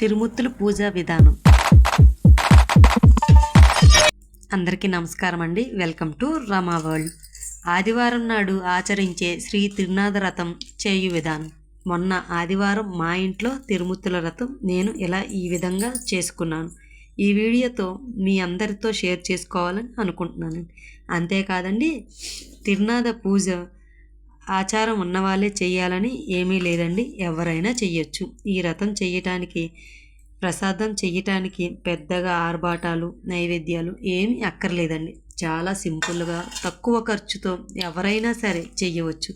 తిరుముత్తులు పూజా విధానం. అందరికీ నమస్కారం అండి వెల్కమ్ టు రమా వరల్డ్. ఆదివారం నాడు ఆచరించే శ్రీ తిరునాథ రథం చేయు విధానం. మొన్న ఆదివారం మా ఇంట్లో తిరుముత్తుల రథం నేను ఇలా ఈ విధంగా చేసుకున్నాను. ఈ వీడియోతో మీ అందరితో షేర్ చేసుకోవాలని అనుకుంటున్నాను అంతేకాదండి తిరునాథ పూజ ఆచారం ఉన్నవాళ్ళే చేయాలని ఏమీ లేదండి. ఎవరైనా చెయ్యొచ్చు. ఈ రథం చెయ్యటానికి ప్రసాదం చెయ్యటానికి పెద్దగా ఆర్భాటాలు నైవేద్యాలు ఏమీ అక్కర్లేదండి. చాలా సింపుల్గా తక్కువ ఖర్చుతో ఎవరైనా సరే చెయ్యవచ్చు.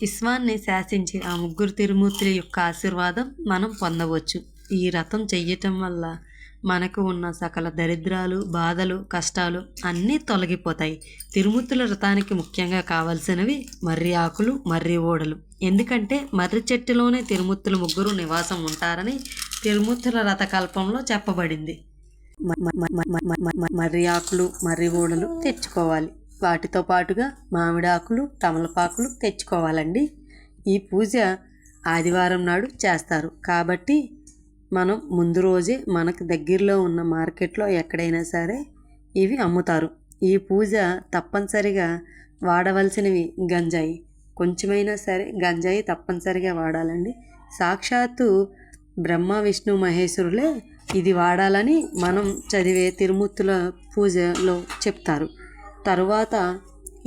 విశ్వాన్ని శాసించి ఆ ముగ్గురు తిరుమూర్తుల యొక్క ఆశీర్వాదం మనం పొందవచ్చు. ఈ రథం చెయ్యటం వల్ల మనకు ఉన్న సకల దరిద్రాలు బాధలు కష్టాలు అన్నీ తొలగిపోతాయి. తిరుమూర్తుల రథానికి ముఖ్యంగా కావలసినవి మర్రి ఆకులు మర్రి ఓడలు. ఎందుకంటే మర్రి చెట్టులోనే తిరుమూర్తులు ముగ్గురు నివాసం ఉంటారని తిరుమూర్తుల రథకల్పంలో చెప్పబడింది. మర్రి ఆకులు మర్రి ఓడలు తెచ్చుకోవాలి. వాటితో పాటుగా మామిడి ఆకులు తమలపాకులు తెచ్చుకోవాలండి. ఈ పూజ ఆదివారం నాడు చేస్తారు. కాబట్టి మనం ముందు రోజే మనకు దగ్గరలో ఉన్న మార్కెట్లో ఎక్కడైనా సరే ఇవి అమ్ముతారు. ఈ పూజ తప్పనిసరిగా వాడవలసినవి గంజాయి. కొంచెమైనా సరే గంజాయి తప్పనిసరిగా వాడాలండి. సాక్షాత్తు బ్రహ్మ విష్ణు మహేశ్వరులే ఇది వాడాలని మనం చదివే తిరుమూర్తుల పూజలో చెప్తారు. తరువాత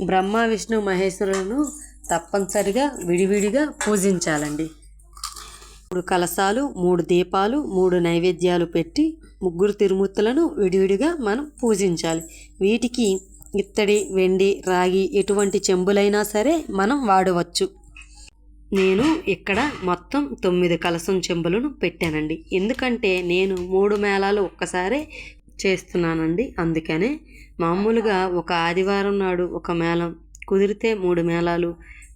బ్రహ్మ విష్ణు మహేశ్వరులను తప్పనిసరిగా విడివిడిగా పూజించాలండి. మూడు కలశాలు మూడు దీపాలు మూడు నైవేద్యాలు పెట్టి ముగ్గురు తిరుమూర్తులను విడివిడిగా మనం పూజించాలి. వీటికి ఇత్తడి వెండి రాగి ఎటువంటి చెంబులైనా సరే మనం వాడవచ్చు. నేను ఇక్కడ మొత్తం తొమ్మిది కలసం చెంబులను పెట్టానండి. ఎందుకంటే నేను మూడు మేళాలు ఒక్కసారే చేస్తున్నానండి. అందుకనే మామూలుగా ఒక ఆదివారం నాడు ఒక మేళం కుదిరితే మూడు మేళాలు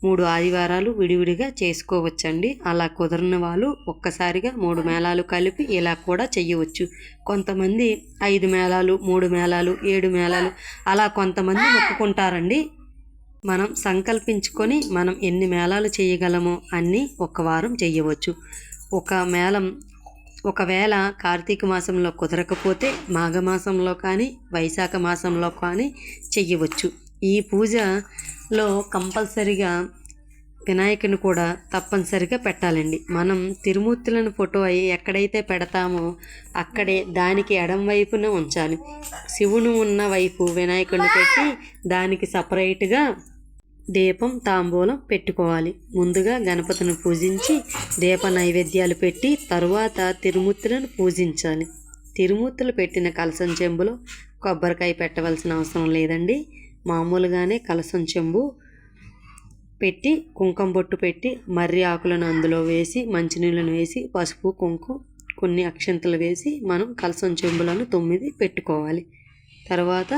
మూడు ఆదివారాలు విడివిడిగా చేసుకోవచ్చండి. అలా కుదరని వాళ్ళు ఒక్కసారిగా మూడు మేళాలు కలిపి ఇలా కూడా చేయవచ్చు కొంతమంది ఐదు మేళాలు మూడు మేళాలు ఏడు మేళాలు అలా కొంతమంది మొక్కుకుంటారండి. మనం సంకల్పించుకొని మనం ఎన్ని మేళాలు చేయగలమో అన్నీ ఒక వారం చేయవచ్చు ఒక మేళం ఒకవేళ కార్తీక మాసంలో కుదరకపోతే మాఘమాసంలో కానీ వైశాఖ మాసంలో కానీ చెయ్యవచ్చు. ఈ పూజ లో కంపల్సరిగా వినాయకుని కూడా తప్పనిసరిగా పెట్టాలండి. మనం తిరుమూర్తులను ఫోటో అయి ఎక్కడైతే పెడతామో అక్కడే దానికి ఎడం వైపున ఉంచాలి. శివుని ఉన్న వైపు వినాయకుడిని పెట్టి దానికి సపరేట్గా దీపం తాంబూలం పెట్టుకోవాలి. ముందుగా గణపతిని పూజించి దీప నైవేద్యాలు పెట్టి తరువాత తిరుమూర్తులను పూజించాలి. తిరుమూర్తులు పెట్టిన కలసం చెంబులో కొబ్బరికాయ పెట్టవలసిన అవసరం లేదండి. మామూలుగానే కలసం చెంబు పెట్టి కుంకుమ బొట్టు పెట్టి మర్రి ఆకులను అందులో వేసి మంచినీళ్ళను వేసి పసుపు కుంకుమ కొన్ని అక్షంతలు వేసి మనం కలసం చెంబులను తొమ్మిది పెట్టుకోవాలి. తర్వాత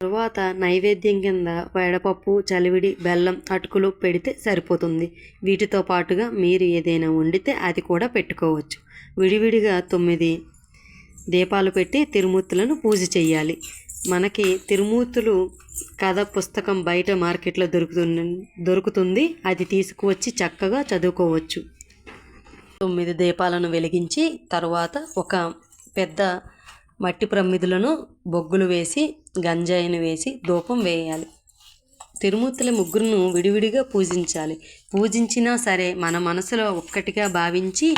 తర్వాత నైవేద్యం కింద వేడపప్పు చలివిడి బెల్లం అటుకులు పెడితే సరిపోతుంది. వీటితో పాటుగా మీరు ఏదైనా వండితే అది కూడా పెట్టుకోవచ్చు. విడివిడిగా తొమ్మిది దీపాలు పెట్టి తిరుమూర్తులను పూజ చేయాలి మనకి తిరుమూర్తులు కథ పుస్తకం బయట మార్కెట్లో దొరుకుతుంది దొరుకుతుంది. అది తీసుకువచ్చి చక్కగా చదువుకోవచ్చు. తొమ్మిది దీపాలను వెలిగించి తర్వాత ఒక పెద్ద మట్టి ప్రమిదులను బొగ్గులు వేసి గంజాయిని వేసి ధూపం వేయాలి. తిరుమూర్తుల ముగ్గురును విడివిడిగా పూజించాలి. పూజించినా సరే మన మనసులో ఒక్కటిగా భావించి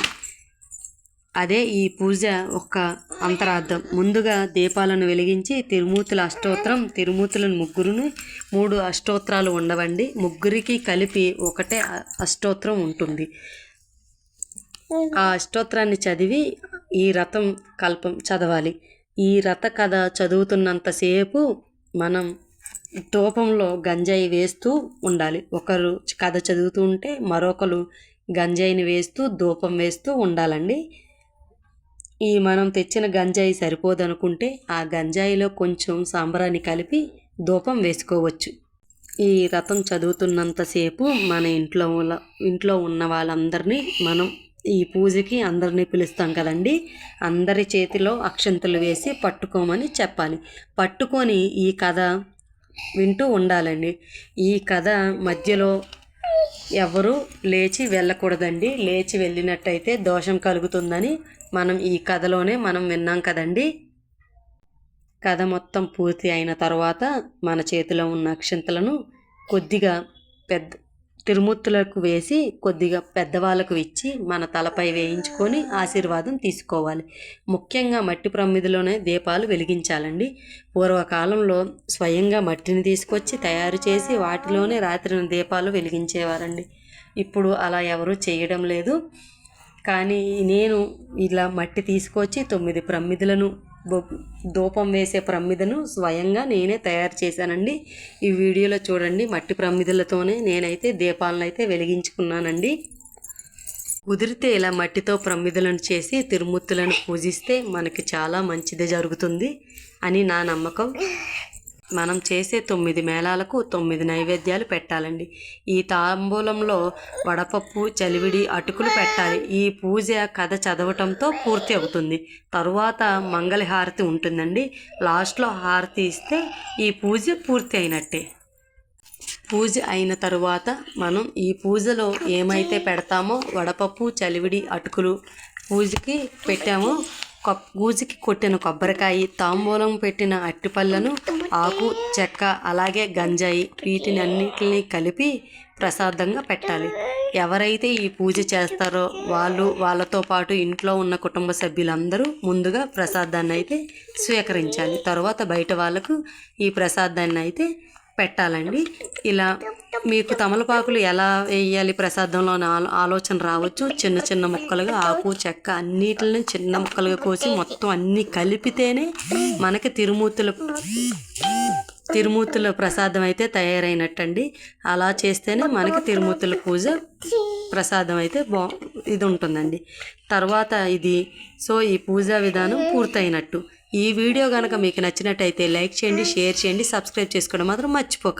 అదే ఈ పూజ ఒక అంతరార్థం. ముందుగా దీపాలను వెలిగించి తిరుమూర్తుల అష్టోత్తరం తిరుమూర్తులను ముగ్గురును మూడు అష్టోత్తరాలు ఉండవండి. ముగ్గురికి కలిపి ఒకటే అష్టోత్తరం ఉంటుంది. ఆ అష్టోత్తరాన్ని చదివి ఈ రథం కల్పం చదవాలి. ఈ రథ కథ చదువుతున్నంతసేపు మనం తూపంలో గంజాయి వేస్తూ ఉండాలి. ఒకరు కథ చదువుతూ ఉంటే మరొకరు గంజాయిని వేస్తూ ధూపం వేస్తూ ఉండాలండి. ఈ మనం తెచ్చిన గంజాయి సరిపోదనుకుంటే ఆ గంజాయిలో కొంచెం సాంబ్రాన్ని కలిపి ధూపం వేసుకోవచ్చు. ఈ రథం చదువుతున్నంతసేపు మన ఇంట్లో ఇంట్లో ఉన్న వాళ్ళందరినీ మనం ఈ పూజకి అందరినీ పిలుస్తాం కదండి. అందరి చేతిలో అక్షంతలు వేసి పట్టుకోమని చెప్పాలి. పట్టుకొని ఈ కథ వింటూ ఉండాలండి. ఈ కథ మధ్యలో ఎవరు లేచి వెళ్ళకూడదండి. లేచి వెళ్ళినట్టయితే దోషం కలుగుతుందని మనం ఈ కథలోనే మనం విన్నాం కదండి? కథ మొత్తం పూర్తి అయిన తర్వాత మన చేతిలో ఉన్న అక్షంతలను కొద్దిగా పెద్ద తిరుమూర్తులకు వేసి కొద్దిగా పెద్దవాళ్ళకు ఇచ్చి మన తలపై వేయించుకొని ఆశీర్వాదం తీసుకోవాలి. ముఖ్యంగా మట్టి ప్రమిదిలోనే దీపాలు వెలిగించాలండి. పూర్వకాలంలో స్వయంగా మట్టిని తీసుకొచ్చి తయారు చేసి వాటిలోనే రాత్రిన దీపాలు వెలిగించేవారండి. ఇప్పుడు అలా ఎవరూ చేయడం లేదు. కానీ నేను ఇలా మట్టి తీసుకొచ్చి తొమ్మిది ప్రమిదలను ధూపం వేసే ప్రమిదను స్వయంగా నేనే తయారు చేశానండి. ఈ వీడియోలో చూడండి మట్టి ప్రమిదలతోనే నేనైతే దీపాలను అయితే వెలిగించుకున్నానండి. కుదిరితే ఇలా మట్టితో ప్రమిదలను చేసి తిరుమూర్తులను పూజిస్తే మనకి చాలా మంచిది జరుగుతుంది అని నా నమ్మకం. మనం చేసే తొమ్మిది మేళాలకు తొమ్మిది నైవేద్యాలు పెట్టాలండి. ఈ తాంబూలంలో వడపప్పు చలివిడి అటుకులు పెట్టాలి. ఈ పూజ కథ చదవటంతో పూర్తి అవుతుంది. తరువాత మంగళ హారతి ఉంటుందండి. లాస్ట్లో హారతి ఇస్తే ఈ పూజ పూర్తి అయినట్టే. పూజ అయిన తరువాత మనం ఈ పూజలో ఏమైతే పెడతామో వడపప్పు చలివిడి అటుకులు పూజకి పెట్టామో కొ- గూజుకి కొట్టిన కొబ్బరికాయ తాంబూలం పెట్టిన అట్టిపళ్ళను ఆకు చెక్క అలాగే గంజాయి వీటిని అన్నిటిని కలిపి ప్రసాదంగా పెట్టాలి. ఎవరైతే ఈ పూజ చేస్తారో వాళ్ళు వాళ్ళతో పాటు ఇంట్లో ఉన్న కుటుంబ సభ్యులందరూ ముందుగా ప్రసాదాన్ని అయితే స్వీకరించాలి. తర్వాత బయట వాళ్ళకు ఈ ప్రసాదాన్ని అయితే పెట్టాలండి. ఇలా మీకు తమలపాకులు ఎలా వేయాలి ప్రసాదంలో ఆలోచన రావచ్చు. చిన్న చిన్న ముక్కలుగా ఆకు చెక్క అన్నిటిని చిన్న ముక్కలుగా కోసి మొత్తం అన్నీ కలిపితేనే మనకి తిరుమూర్తుల తిరుమూర్తుల ప్రసాదం అయితే తయారైనట్టండి. అలా చేస్తేనే మనకి తిరుమూర్తుల పూజ ప్రసాదం అయితే బా ఇది ఉంటుందండి. తర్వాత ఇది సో ఈ పూజా విధానం పూర్తయినట్టు. ఈ వీడియో కనుక మీకు నచ్చినట్టయితే లైక్ చేయండి షేర్ చేయండి సబ్స్క్రైబ్ చేసుకోవడం మాత్రం మర్చిపోకండి.